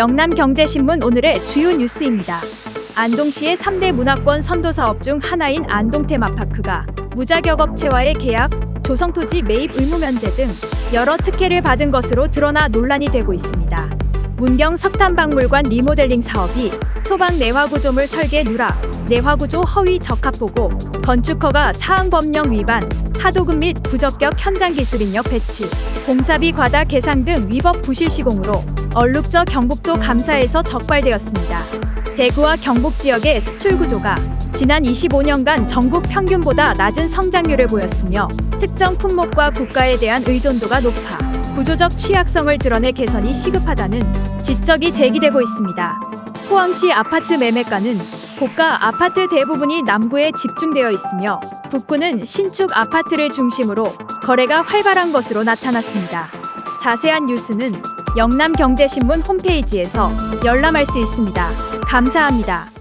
영남경제신문 오늘의 주요 뉴스입니다. 안동시의 3대 문화권 선도 사업 중 하나인 안동 테마파크가 무자격 업체와의 계약, 조성토지 매입 의무 면제 등 여러 특혜를 받은 것으로 드러나 논란이 되고 있습니다. 문경 석탄박물관 리모델링 사업이 소방 내화구조물 설계 누락, 내화구조 허위 적합 보고, 건축허가 사항법령 위반, 하도급 및 부적격 현장 기술 인력 배치, 공사비 과다 계상 등 위법 부실 시공으로 얼룩져 경북도 감사에서 적발되었습니다. 대구와 경북 지역의 수출 구조가 지난 25년간 전국 평균보다 낮은 성장률을 보였으며 특정 품목과 국가에 대한 의존도가 높아 구조적 취약성을 드러내 개선이 시급하다는 지적이 제기되고 있습니다. 포항시 아파트 매매가는 고가 아파트 대부분이 남구에 집중되어 있으며 북구는 신축 아파트를 중심으로 거래가 활발한 것으로 나타났습니다. 자세한 뉴스는 영남경제신문 홈페이지에서 열람할 수 있습니다. 감사합니다.